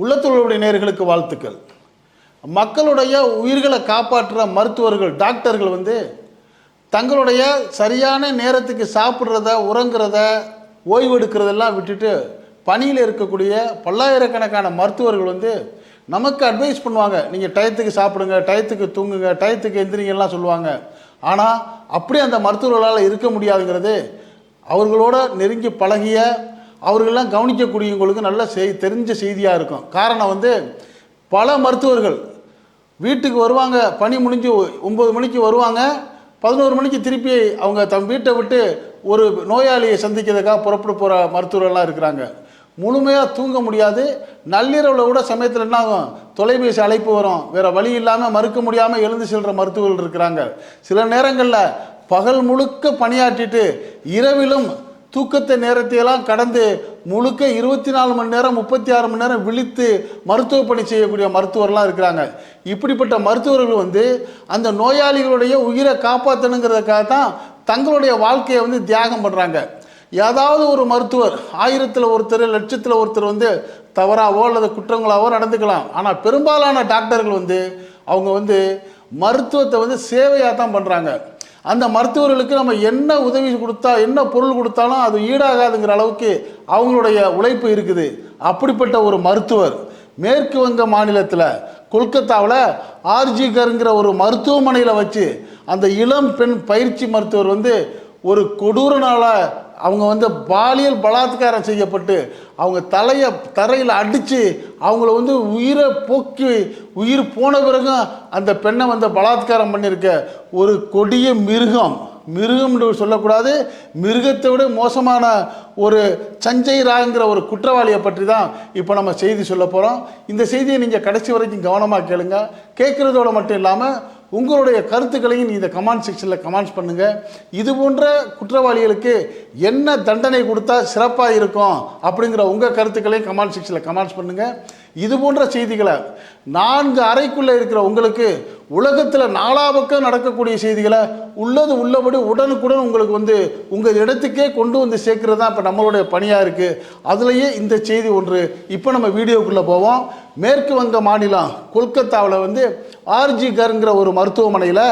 உள்ளத்துடைய நேர்களுக்கு வாழ்த்துக்கள். மக்களுடைய உயிர்களை காப்பாற்றுற மருத்துவர்கள் டாக்டர்கள் வந்து தங்களுடைய சரியான நேரத்துக்கு சாப்பிட்றத உறங்குறத ஓய்வு எடுக்கிறதெல்லாம் விட்டுட்டு பணியில் இருக்கக்கூடிய பல்லாயிரக்கணக்கான மருத்துவர்கள் வந்து நமக்கு அட்வைஸ் பண்ணுவாங்க. நீங்கள் டயத்துக்கு சாப்பிடுங்க டயத்துக்கு தூங்குங்க டயத்துக்கு எந்திரிங்கலாம் சொல்லுவாங்க. ஆனால் அப்படியே அந்த மருத்துவர்களால் இருக்க முடியாதுங்கிறது அவர்களோட நெருங்கி பழகிய அவர்களெல்லாம் கவனிக்கக்கூடியவங்களுக்கு நல்ல செய் தெரிஞ்ச செய்தியாக இருக்கும். காரணம் வந்து பல மருத்துவர்கள் வீட்டுக்கு வருவாங்க பணி முடிஞ்சு ஒம்பது மணிக்கு வருவாங்க பதினோரு மணிக்கு திருப்பி அவங்க தம் வீட்டை விட்டு ஒரு நோயாளியை சந்திக்கிறதுக்காக புறப்பட்டு போகிற மருத்துவர்கள்லாம் இருக்கிறாங்க. முழுமையாக தூங்க முடியாது. நள்ளிரவில் கூட சமயத்தில் என்ன ஆகும்? தொலைபேசி அழைப்பு வரும். வேறு வழி இல்லாமல் மறுக்க முடியாமல் எழுந்து செல்கிற மருத்துவர்கள் இருக்கிறாங்க. சில நேரங்களில் பகல் முழுக்க பணியாற்றிட்டு இரவிலும் தூக்கத்தை நேரத்தையெல்லாம் கடந்து முழுக்க இருபத்தி நாலு மணி நேரம் முப்பத்தி ஆறு மணி நேரம் விழித்து மருத்துவ பணி செய்யக்கூடிய மருத்துவர்லாம் இருக்கிறாங்க. இப்படிப்பட்ட மருத்துவர்கள் வந்து அந்த நோயாளிகளுடைய உயிரை காப்பாற்றணுங்கிறதுக்காக தான் தங்களுடைய வாழ்க்கையை வந்து தியாகம் பண்ணுறாங்க ஏதாவது ஒரு மருத்துவர் ஆயிரத்தில் ஒருத்தர் லட்சத்தில் ஒருத்தர் வந்து தவறாவோ அல்லது குற்றங்களாவோ நடந்துக்கலாம். ஆனால் பெரும்பாலான டாக்டர்கள் வந்து அவங்க வந்து மருத்துவத்தை வந்து சேவையாக தான் பண்ணுறாங்க அந்த மருத்துவர்களுக்கு நம்ம என்ன உதவி கொடுத்தா என்ன பொருள் கொடுத்தாலும் அது ஈடாகாதுங்கிற அளவுக்கு அவங்களுடைய உழைப்பு இருக்குது. அப்படிப்பட்ட ஒரு மருத்துவர் மேற்கு வங்க மாநிலத்தில் கொல்கத்தாவில் ஆர்ஜிகருங்கிற ஒரு மருத்துவமனையில் வச்சு அந்த இளம் பெண் பயிற்சி மருத்துவர் வந்து ஒரு கொடூரனால அவங்க வந்து பாலியல் பலாத்காரம் செய்யப்பட்டு அவங்க தலையை தரையில் அடித்து அவங்கள வந்து உயிரை போக்கி உயிர் போன பிறகும் அந்த பெண்ணை வந்து பலாத்காரம் பண்ணியிருக்க ஒரு கொடிய மிருகம். மிருகம்னு சொல்லக்கூடாது. மிருகத்தை விட மோசமான ஒரு சஞ்சய் ராங்கிற ஒரு குற்றவாளியை பற்றி தான் இப்போ நம்ம செய்தி சொல்ல போகிறோம் இந்த செய்தியை நீங்கள் கடைசி வரைக்கும் கவனமாக கேளுங்க. கேட்குறதோட மட்டும் இல்லாமல் உங்களுடைய கருத்துக்களையும் இந்த கமெண்ட் செக்ஷனில் கமெண்ட்ஸ் பண்ணுங்கள் இது போன்ற குற்றவாளிகளுக்கு என்ன தண்டனை கொடுத்தா சிறப்பாக இருக்கும் அப்படிங்கிற உங்கள் கருத்துக்களையும் கமெண்ட் செக்ஷனில் கமெண்ட்ஸ் பண்ணுங்கள் இது போன்ற செய்திகளை நான்கு அறைக்குள்ளே இருக்கிற உங்களுக்கு உலகத்தில் நாலா பக்கம் நடக்கக்கூடிய செய்திகளை உள்ளது உள்ளபடி உடனுக்குடன் உங்களுக்கு வந்து உங்கள் இடத்துக்கே கொண்டு வந்து சேர்க்கறது தான் இப்போ நம்மளுடைய பணியாக இருக்குது அதுலேயே இந்த செய்தி ஒன்று. இப்போ நம்ம வீடியோக்குள்ளே போவோம். மேற்கு வங்க மாநிலம் கொல்கத்தாவில் வந்து ஆர்ஜி கருங்கிற ஒரு மருத்துவமனையில்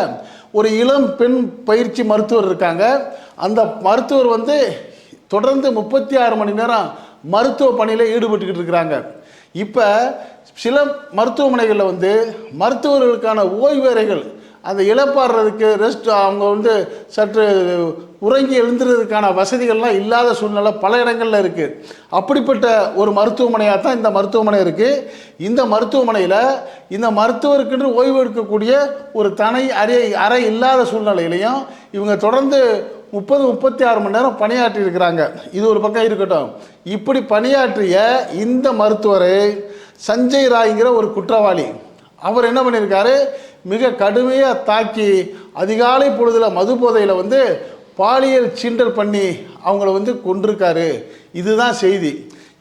ஒரு இளம் பெண் பயிற்சி மருத்துவர் இருக்காங்க. அந்த மருத்துவர் வந்து தொடர்ந்து முப்பத்தி ஆறு மணி நேரம் மருத்துவ பணியில் ஈடுபட்டுக்கிட்டு இருக்கிறாங்க. இப்போ சில மருத்துவமனைகளில் வந்து மருத்துவர்களுக்கான ஓய்வறைகள் அந்த இழப்பாடுறதுக்கு ரெஸ்ட் அவங்க வந்து சற்று உறங்கி எழுந்துறதுக்கான வசதிகள்லாம் இல்லாத சூழ்நிலை பல இடங்களில் இருக்குது அப்படிப்பட்ட ஒரு மருத்துவமனையாக தான் இந்த மருத்துவமனை இருக்குது இந்த மருத்துவமனையில் இந்த மருத்துவருக்கென்று ஓய்வு எடுக்கக்கூடிய ஒரு தனி அறை அறை இல்லாத சூழ்நிலையிலையும் இவங்க தொடர்ந்து முப்பது முப்பத்தி ஆறு மணி நேரம் பணியாற்றி இருக்கிறாங்க இது ஒரு பக்கம் இருக்கட்டும். இப்படி பணியாற்றிய இந்த மருத்துவரை சஞ்சய் ராய்ங்கிற ஒரு குற்றவாளி. அவர் என்ன பண்ணியிருக்காரு மிக கடுமையாக தாக்கி அதிகாலை பொழுதில் மது போதையில் வந்து பாலியல் சீண்டல் பண்ணி அவங்கள வந்து கொண்டிருக்காரு இதுதான் செய்தி.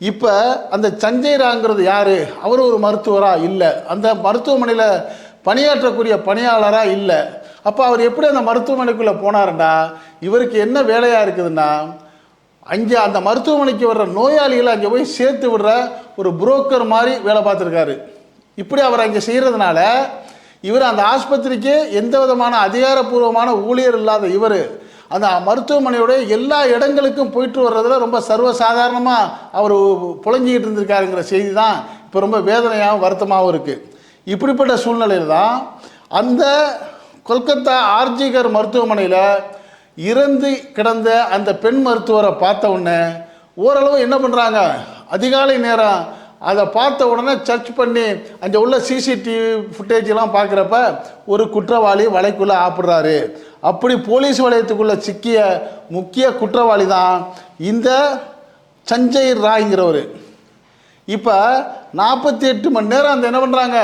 இப்போ அந்த சஞ்சய் ராங்கிறது யார்? அவர் ஒரு மருத்துவராக இல்லை. அந்த மருத்துவமனையில் பணியாற்றக்கூடிய பணியாளராக இல்லை. அப்போ அவர் எப்படி அந்த மருத்துவமனைக்குள்ளே போனாருண்டா இவருக்கு என்ன வேலையாக இருக்குதுன்னா அங்கே அந்த மருத்துவமனைக்கு வர்ற நோயாளிகளை அங்கே போய் சேர்த்து விடுற ஒரு புரோக்கர் மாதிரி வேலை பார்த்துருக்காரு. இப்படி அவர் அங்கே செய்கிறதுனால இவர் அந்த ஆஸ்பத்திரிக்கு எந்த விதமான அதிகாரப்பூர்வமான ஊழியர் இல்லாத இவர் அந்த மருத்துவமனையுடைய எல்லா இடங்களுக்கும் போயிட்டு வர்றதுல ரொம்ப சர்வசாதாரணமாக அவர் புழங்கிக்கிட்டு இருந்திருக்காருங்கிற செய்தி தான் இப்போ ரொம்ப வேதனையாகவும் வருத்தமாகவும் இருக்குது இப்படிப்பட்ட சூழ்நிலையில் தான் அந்த கொல்கத்தா ஆர்ஜிகர் மருத்துவமனையில் இறந்து கிடந்த அந்த பெண் மருத்துவரை பார்த்த உடனே ஓரளவு என்ன பண்ணுறாங்க அதிகாலை நேரம் அதை பார்த்த உடனே சர்ச் பண்ணி அங்கே உள்ள சிசிடிவி ஃபுட்டேஜெலாம் பார்க்குறப்ப ஒரு குற்றவாளி வலைக்குள்ளே ஆப்பிடுறாரு. அப்படி போலீஸ் வளையத்துக்குள்ளே சிக்கிய முக்கிய குற்றவாளி தான் இந்த சஞ்சய் ராய்ங்கிறவர். இப்போ நாற்பத்தி எட்டு மணி நேரம் அந்த என்ன பண்ணுறாங்க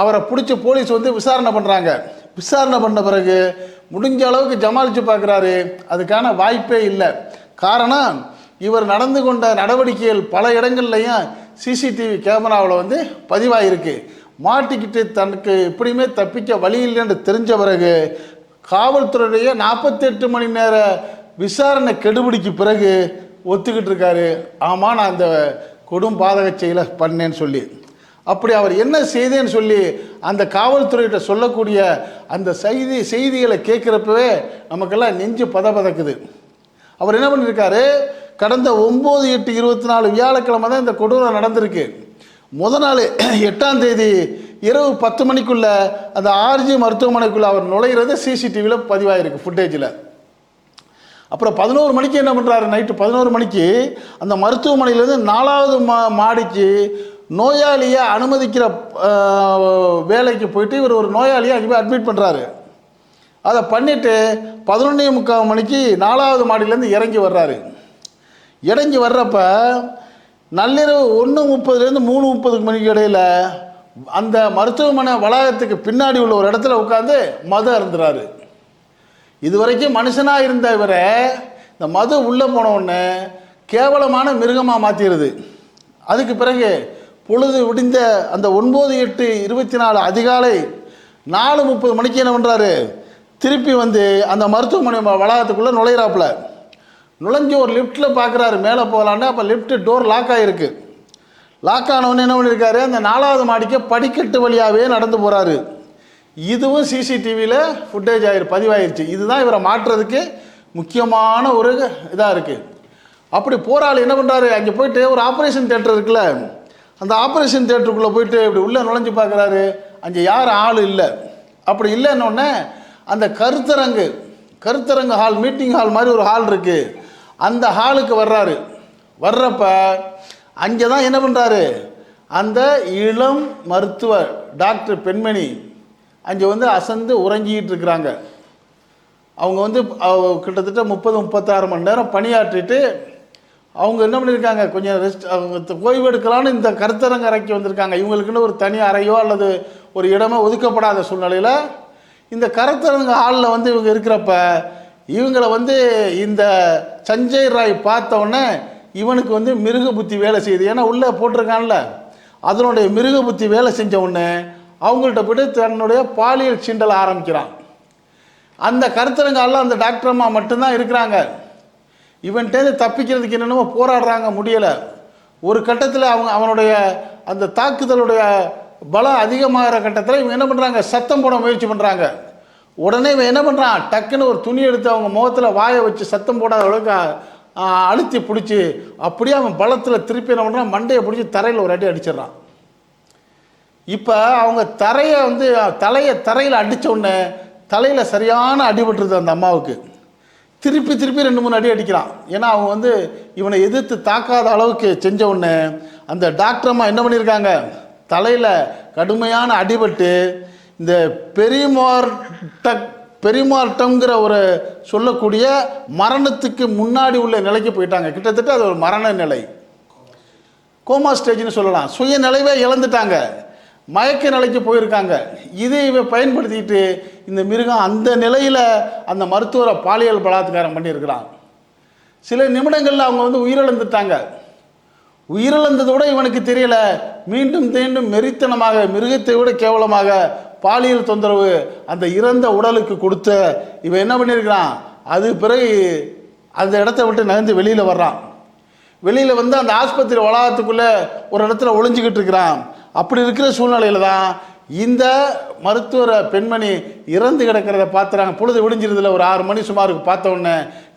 அவரை பிடிச்சி போலீஸ் வந்து விசாரணை பண்ணுறாங்க விசாரணை பண்ண பிறகு முடிஞ்ச அளவுக்கு ஜமாளித்து பார்க்குறாரு. அதுக்கான வாய்ப்பே இல்லை. காரணம் இவர் நடந்து கொண்ட நடவடிக்கைகள் பல இடங்கள்லையும் சிசிடிவி கேமராவில் வந்து பதிவாயிருக்கு. மாட்டிக்கிட்டு தனக்கு எப்படியுமே தப்பிக்க வழி இல்லைன்னு தெரிஞ்ச பிறகு காவல்துறையுடைய நாற்பத்தெட்டு மணி நேர விசாரணை கெடுபிடிக்கு பிறகு ஒத்துக்கிட்டு இருக்காரு. ஆமாம் நான் அந்த கொடும் பாதக செயலை பண்ணேன்னு சொல்லி. அப்படி அவர் என்ன செய்தேன்னு சொல்லி அந்த காவல்துறையிட்ட சொல்லக்கூடிய அந்த செய்தி செய்திகளை கேட்குறப்பவே நமக்கெல்லாம் நெஞ்சு பதபதக்குது. அவர் என்ன பண்ணியிருக்காரு கடந்த ஒம்பது எட்டு இருபத்தி நாலு வியாழக்கிழமை தான் இந்த கொடூரம் நடந்திருக்கு. முத நாள் எட்டாம் தேதி இரவு பத்து மணிக்குள்ளே அந்த ஆர்ஜி மருத்துவமனைக்குள்ளே அவர் நுழையிறது சிசிடிவியில் பதிவாயிருக்கு ஃபுட்டேஜில் அப்புறம் பதினோரு மணிக்கு என்ன பண்ணுறாரு நைட்டு பதினோரு மணிக்கு அந்த மருத்துவமனையிலேருந்து நாலாவது மா மாடிக்கு நோயாளியை அனுமதிக்கிற வேலைக்கு போயிட்டு இவர் ஒரு நோயாளியை அங்கே போய் அட்மிட் பண்ணுறாரு அதை பண்ணிவிட்டு பதினொன்னே முக்கால் மணிக்கு நாலாவது மாடியிலேருந்து இறங்கி வர்றாரு. இறங்கி வர்றப்ப நள்ளிரவு ஒன்று முப்பதுலேருந்து மூணு முப்பது மணிக்கு இடையில் அந்த மருத்துவமனை வளாகத்துக்கு பின்னாடி உள்ள ஒரு இடத்துல உட்காந்து மது அருந்துறாரு. இது வரைக்கும் மனுஷனாக இருந்த இவரை இந்த மது உள்ளே போன உடனே கேவலமான மிருகமாக மாற்றிடுது அதுக்கு பிறகு பொழுது விடிந்த அந்த ஒன்பது எட்டு இருபத்தி நாலு அதிகாலை நாலு முப்பது மணிக்கு என்ன பண்ணுறாரு திருப்பி வந்து அந்த மருத்துவமனை வளாகத்துக்குள்ளே நுழையிறாப்புல. நுழைஞ்சு ஒரு லிஃப்ட்டில் பார்க்குறாரு மேலே போகலான்னு அப்போ லிஃப்ட்டு டோர் லாக் ஆகிருக்கு லாக் ஆனவொன்னு என்ன பண்ணியிருக்காரு அந்த நாலாவது மாடிக்கு படிக்கட்டு வழியாகவே நடந்து போகிறாரு இதுவும் சிசிடிவியில் ஃபுட்டேஜ் ஆயிரு பதிவாயிருச்சு. இதுதான் இவரை மாற்றுறதுக்கு முக்கியமான ஒரு இதாக இருக்குது அப்படி போராளி என்ன பண்ணுறாரு அங்கே போயிட்டு ஒரு ஆப்ரேஷன் தேட்டர் இருக்குல்ல. அந்த ஆப்ரேஷன் தேட்டருக்குள்ளே போயிட்டு இப்படி உள்ளே நுழைஞ்சு பார்க்குறாரு. அங்கே யார் ஆள் இல்லை. அப்படி இல்லைன்னொடனே அந்த கருத்தரங்கு கருத்தரங்கு ஹால் மீட்டிங் ஹால் மாதிரி ஒரு ஹால் இருக்குது அந்த ஹாலுக்கு வர்றாரு. வர்றப்ப அங்கே தான் என்ன பண்ணுறாரு? அந்த இளம் மருத்துவர் டாக்டர் பெண்மணி அங்கே வந்து அசந்து உறங்கிக்கிட்டு இருக்கிறாங்க. அவங்க வந்து அவ- கிட்டத்தட்ட முப்பது முப்பத்தாறு மணி நேரம் பணியாற்றிட்டு அவங்க என்ன பண்ணியிருக்காங்க? கொஞ்சம் ரெஸ்ட் அவங்க ஓய்வு எடுக்கலான்னு இந்த கருத்தரங்க அறைக்கு வந்திருக்காங்க. இவங்களுக்குன்னு ஒரு தனி அறையோ அல்லது ஒரு இடமோ ஒதுக்கப்படாத சூழ்நிலையில் இந்த கருத்தரங்க ஹாலில் வந்து இவங்க இருக்கிறப்ப இவங்களை வந்து இந்த சஞ்சய் ராய் பார்த்த இவனுக்கு வந்து மிருக புத்தி வேலை செய்யுது. ஏன்னா உள்ளே போட்டிருக்கான்ல. அதனுடைய மிருக புத்தி வேலை செஞ்ச உடனே அவங்கள்ட்ட போய்ட்டு தன்னுடைய பாலியல் சீண்டல் ஆரம்பிக்கிறான். அந்த கருத்தரங்கால அந்த டாக்டர் அம்மா மட்டும்தான் இருக்கிறாங்க. இவன்கிட்டேருந்து தப்பிக்கிறதுக்கு என்னென்னமோ போராடுறாங்க முடியலை. ஒரு கட்டத்தில் அவங்க அவனுடைய அந்த தாக்குதலுடைய பலம் அதிகமாகிற கட்டத்தில் இவங்க என்ன பண்ணுறாங்க சத்தம் போட முயற்சி பண்ணுறாங்க உடனே இவன் என்ன பண்ணுறான் டக்குன்னு ஒரு துணி எடுத்து அவங்க முகத்தில் வாயை வச்சு சத்தம் போடாத அளவுக்கு அழுத்தி பிடிச்சி அப்படியே அவன் பலத்தில் திருப்பி என்ன பண்ணுறான் மண்டையை பிடிச்சி தரையில் ஒரு அடி அடிச்சிடுறான். இப்போ அவங்க தரையை வந்து தலையை தரையில் அடித்த உடனே தலையில் சரியான அடிபட்டுருது அந்த அம்மாவுக்கு. திருப்பி திருப்பி ரெண்டு மூணு அடி அடிக்கிறான். ஏன்னா அவங்க வந்து இவனை எதிர்த்து தாக்காத அளவுக்கு செஞ்ச உடனே அந்த டாக்டர் அம்மா என்ன பண்ணியிருக்காங்க? தலையில் கடுமையான அடிபட்டு இந்த பெரிமார்டக் பெரிமார்ட்டங்கிற ஒரு சொல்லக்கூடிய மரணத்துக்கு முன்னாடி உள்ள நிலைக்கு போயிட்டாங்க. கிட்டத்தட்ட அது ஒரு மரண நிலை. கோமா ஸ்டேஜ்னு சொல்லலாம். சுயநிலைவே இழந்துட்டாங்க. மயக்க நிலைக்கு போயிருக்காங்க. இதை இவன் பயன்படுத்திட்டு இந்த மிருகம் அந்த நிலையில் அந்த மருத்துவரை பாலியல் பலாத்காரம் பண்ணியிருக்கிறான். சில நிமிடங்களில் அவங்க வந்து உயிரிழந்துட்டாங்க. உயிரிழந்ததோட இவனுக்கு தெரியல. மீண்டும் மீண்டும் மெரித்தனமாக மிருகத்தை விட கேவலமாக பாலியல் தொந்தரவு அந்த இறந்த உடலுக்கு கொடுத்த இவன் என்ன பண்ணியிருக்கிறான்? அது பிறகு அந்த இடத்த விட்டு நகர்ந்து வெளியில் வர்றான். வெளியில் வந்து அந்த ஆஸ்பத்திரி வளாகத்துக்குள்ளே ஒரு இடத்துல ஒளிஞ்சிக்கிட்டு இருக்கிறான். அப்படி இருக்கிற சூழ்நிலையில் தான் இந்த மருத்துவரை பெண்மணி இறந்து கிடக்கிறத பார்த்துறாங்க. பொழுது விடிஞ்சிருதுல ஒரு ஆறு மணி சுமாருக்கு பார்த்த உடனே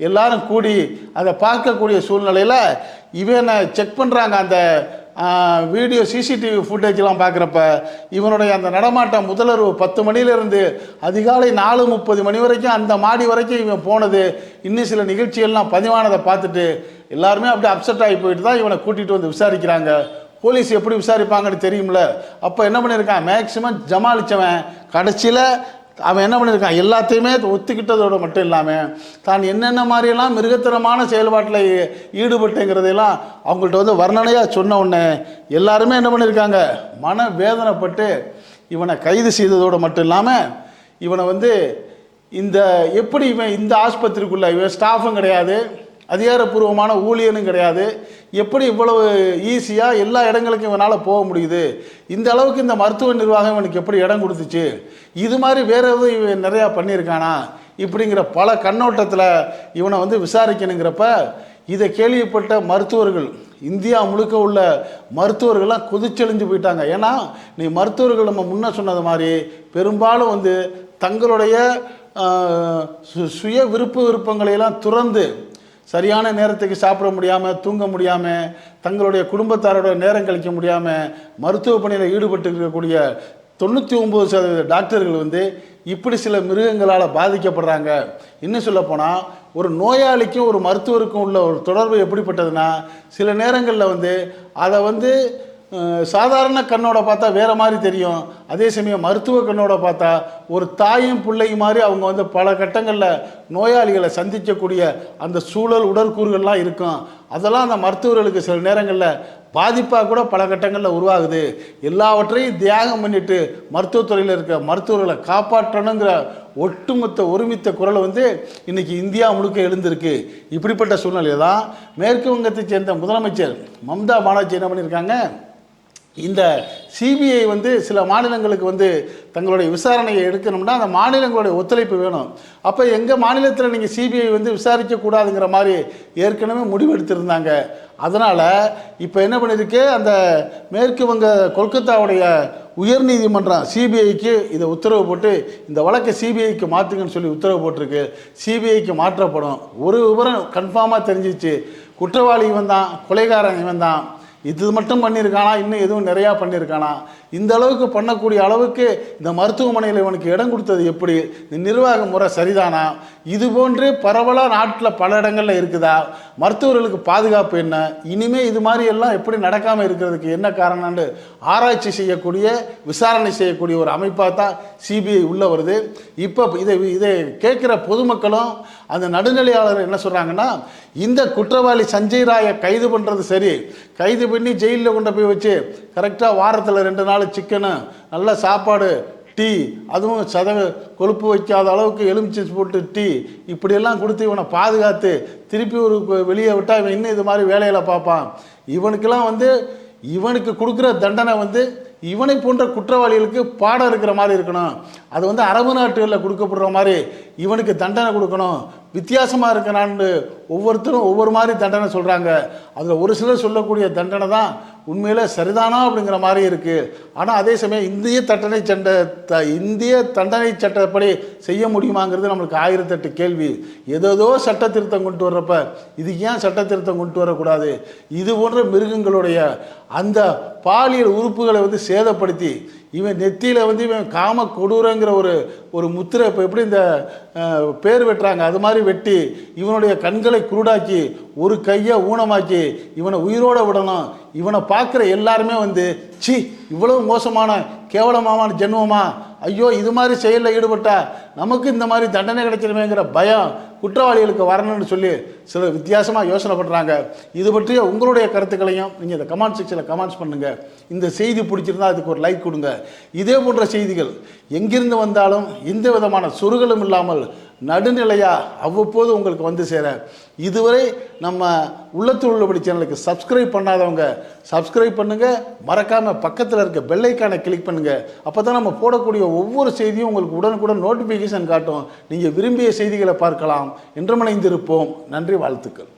எல்லாரும் கூடி அதை பார்க்கக்கூடிய சூழ்நிலையில் இவனை செக் பண்ணுறாங்க அந்த வீடியோ சிசிடிவி ஃபுட்டேஜ்லாம் பார்க்குறப்ப. இவனுடைய அந்த நடமாட்டம் முதலர்வு பத்து மணிலேருந்து அதிகாலை நாலு முப்பது மணி வரைக்கும் அந்த மாடி வரைக்கும் இவன் போனது. இன்னும் சில நிகழ்ச்சிகள்லாம் பதிவானதை பார்த்துட்டு எல்லாருமே அப்படியே அப்செட் ஆகி போயிட்டு தான் இவனை கூட்டிகிட்டு வந்து விசாரிக்கிறாங்க. போலீஸ் எப்படி விசாரிப்பாங்கன்னு தெரியும்ல. அப்போ என்ன பண்ணியிருக்கான் மேக்சிமம் ஜமாளித்தவன் கடைசியில் அவன் என்ன பண்ணியிருக்கான் எல்லாத்தையுமே ஒத்துக்கிட்டதோடு மட்டும் இல்லாமல் தான் என்னென்ன மாதிரியெல்லாம் மிருகத்தனமான செயல்பாட்டில் ஈடுபட்டுங்கிறதையெல்லாம் அவங்கள்ட்ட வந்து வர்ணனையாக சொன்ன உடனே எல்லாருமே என்ன பண்ணியிருக்காங்க மன வேதனைப்பட்டு இவனை கைது செய்ததோடு மட்டும் இல்லாமல் இவனை வந்து இந்த எப்படி இவன் இந்த ஆஸ்பத்திரிக்குள்ளே இவன் ஸ்டாஃபும் கிடையாது. அதிகாரப்பூர்வமான ஊழியனும் கிடையாது. எப்படி இவ்வளவு ஈஸியாக எல்லா இடங்களுக்கும் இவனால் போக முடியுது? இந்த அளவுக்கு இந்த மருத்துவ நிர்வாகம் இவனுக்கு எப்படி இடம் கொடுத்துச்சு? இது மாதிரி வேற எதுவும் இவன் நிறையா பண்ணியிருக்கானா? இப்படிங்கிற பல கண்ணோட்டத்தில் இவனை வந்து விசாரிக்கணுங்கிறப்ப இதை கேள்விப்பட்ட மருத்துவர்கள் இந்தியா முழுக்க உள்ள மருத்துவர்கள்லாம் குதிச்செழிஞ்சு போயிட்டாங்க. ஏன்னா நீ மருத்துவர்கள் நம்ம முன்ன சொன்னது மாதிரி பெரும்பாலும் வந்து தங்களுடைய சு- சுய விருப்ப விருப்பங்களையெல்லாம் துறந்து சரியான நேரத்துக்கு சாப்பிட முடியாமல் தூங்க முடியாமல் தங்களுடைய குடும்பத்தாரோட நேரம் கழிக்க முடியாமல் மருத்துவ பணியில் ஈடுபட்டு இருக்கக்கூடிய தொண்ணூற்றி ஒம்பது சதவீத டாக்டர்கள் வந்து இப்படி சில மிருகங்களால் பாதிக்கப்படுறாங்க. இன்னும் சொல்லப்போனால் ஒரு நோயாளிக்கும் ஒரு மருத்துவருக்கும் உள்ள ஒரு தொடர்பு எப்படிப்பட்டதுன்னா சில நேரங்களில் வந்து அதை வந்து சாதாரண கண்ணோட பார்த்தா வேற மாதிரி தெரியும். அதே சமயம் மருத்துவ கண்ணோட பார்த்தா ஒரு தாயும் பிள்ளையும் மாதிரி அவங்க வந்து பல கட்டங்களில் நோயாளிகளை சந்திக்கக்கூடிய அந்த சூழல் உடற்கூறுகள்லாம் இருக்கும். அதெல்லாம் அந்த மருத்துவர்களுக்கு சில நேரங்களில் பாதிப்பாக கூட பல கட்டங்களில் உருவாகுது. எல்லாவற்றையும் தியாகம் பண்ணிட்டு மருத்துவத்துறையில் இருக்க மருத்துவர்களை காப்பாற்றணுங்கிற ஒட்டுமொத்த ஒருமித்த குரல் வந்து இன்றைக்கி இந்தியா முழுக்க எழுந்திருக்கு. இப்படிப்பட்ட சூழ்நிலையில் தான் மேற்கு வங்கத்தைச் சேர்ந்த முதலமைச்சர் மம்தா பானர்ஜி என்ன பண்ணியிருக்காங்க? இந்த சிபிஐ வந்து சில மாநிலங்களுக்கு வந்து தங்களுடைய விசாரணையை எடுக்கணும்னா அந்த மாநிலங்களுடைய ஒத்துழைப்பு வேணும். அப்போ எங்கள் மாநிலத்தில் நீங்கள் சிபிஐ வந்து விசாரிக்கக்கூடாதுங்கிற மாதிரி ஏற்கனவே முடிவெடுத்திருந்தாங்க. அதனால் இப்போ என்ன பண்ணியிருக்கு? அந்த மேற்கு வங்க கொல்கத்தாவுடைய உயர்நீதிமன்றம் சிபிஐக்கு இதை உத்தரவு போட்டு இந்த வழக்கை சிபிஐக்கு மாற்றுங்கன்னு சொல்லி உத்தரவு போட்டிருக்கு. சிபிஐக்கு மாற்றப்படும். ஒரு விவரம் கன்ஃபார்மாக தெரிஞ்சிச்சு. குற்றவாளி இவன் தான் கொலைகாரன் இவன் தான் இது மட்டும் பண்ணியிருக்கானா இன்னும் எதுவும் நிறையா பண்ணியிருக்கானா? இந்த அளவுக்கு பண்ணக்கூடிய அளவுக்கு இந்த மருத்துவமனையில் இவனுக்கு இடம் கொடுத்தது எப்படி? இந்த நிர்வாக முறை சரிதானா? இது போன்று பரவலாக நாட்டில் பல இடங்களில் இருக்குதா? மருத்துவர்களுக்கு பாதுகாப்பு என்ன? இனிமேல் இது மாதிரி எல்லாம் எப்படி நடக்காமல் இருக்கிறதுக்கு என்ன காரணம்னு ஆராய்ச்சி செய்யக்கூடிய விசாரணை செய்யக்கூடிய ஒரு அமைப்பாக தான் சிபிஐ உள்ளே வருது. இப்போ இதை இதை கேட்குற பொதுமக்களும் அந்த நடுநிலையாளர் என்ன சொல்கிறாங்கன்னா இந்த குற்றவாளி சஞ்சய் ராயை கைது பண்ணுறது சரி. கைது பண்ணி ஜெயிலில் கொண்டு போய் வச்சு கரெக்டாக வாரத்தில் ரெண்டு நாள் சிக்கனு நல்ல சாப்பாடு டீ அதுவும் சதவ கொழுப்பு வைக்காத அளவுக்கு எலுமிச்சை போட்டு டீ இப்படியெல்லாம் கொடுத்து இவனை பாதுகாத்து திருப்பி ஒரு வெளியே விட்டால் இவன் இன்னும் இது மாதிரி வேலையில் பார்ப்பான். இவனுக்கெல்லாம் வந்து இவனுக்கு கொடுக்குற தண்டனை வந்து இவனை போன்ற குற்றவாளிகளுக்கு பாடம் இருக்கிற மாதிரி இருக்கணும். அது வந்து அரபு நாட்டுகளில் கொடுக்கப்படுற மாதிரி இவனுக்கு தண்டனை கொடுக்கணும். வித்தியாசமாக இருக்கிறான்னு ஒவ்வொருத்தரும் ஒவ்வொரு மாதிரி தண்டனை சொல்கிறாங்க அதில் ஒரு சிலர் சொல்லக்கூடிய தண்டனை தான் உண்மையில் சரிதானா அப்படிங்கிற மாதிரி இருக்குது ஆனால் அதே சமயம் இந்திய தண்டனை சட்ட த இந்திய தண்டனை சட்டப்படி செய்ய முடியுமாங்கிறது நம்மளுக்கு ஆயிரத்தெட்டு கேள்வி. ஏதேதோ சட்ட திருத்தம் கொண்டு வர்றப்ப இது ஏன் சட்ட திருத்தம் கொண்டு வரக்கூடாது? இது போன்ற மிருகங்களுடைய அந்த பாலியல் உறுப்புகளை வந்து சேதப்படுத்தி இவன் நெத்தியில் வந்து இவன் காம கொடூரங்கிற ஒரு ஒரு முத்திரை இப்போ எப்படி இந்த பேர் வெட்டுறாங்க அது மாதிரி வெட்டி இவனுடைய கண்களை குருடாக்கி ஒரு கையை ஊனமாக்கி இவனை உயிரோடு விடணும். இவனை பார்க்குற எல்லாருமே வந்து சி இவ்வளவு மோசமான கேவலமான ஜென்மமா? ஐயோ இது மாதிரி செயலில் ஈடுபட்டா நமக்கு இந்த மாதிரி தண்டனை கிடைச்சிருமேங்கிற பயம் குற்றவாளிகளுக்கு வரணும்னு சொல்லி சில வித்தியாசமாக யோசனை பண்ணுறாங்க இது பற்றிய உங்களுடைய கருத்துக்களையும் நீங்கள் இந்த கமெண்ட் செக்ஷனில் கமெண்ட்ஸ் பண்ணுங்கள் இந்த செய்தி பிடிச்சிருந்தா அதுக்கு ஒரு லைக் கொடுங்க. இதே போன்ற செய்திகள் எங்கிருந்து வந்தாலும் எந்த விதமான சொருகளும் இல்லாமல் நடுநிலையாக அவ்வப்போது உங்களுக்கு வந்து சேர. இதுவரை நம்ம உள்ளத்தில் உள்ளபடி சேனலுக்கு சப்ஸ்கிரைப் பண்ணாதவங்க சப்ஸ்கிரைப் பண்ணுங்கள் மறக்காமல் பக்கத்தில் இருக்க பெல்லைக்கானை கிளிக் பண்ணுங்கள் அப்போ தான் நம்ம போடக்கூடிய ஒவ்வொரு செய்தியும் உங்களுக்கு உடனுக்குடன் நோட்டிஃபிகேஷன் காட்டும். நீங்கள் விரும்பிய செய்திகளை பார்க்கலாம். என்றுமணைந்திருப்போம் நன்றி வாழ்த்துக்கள்.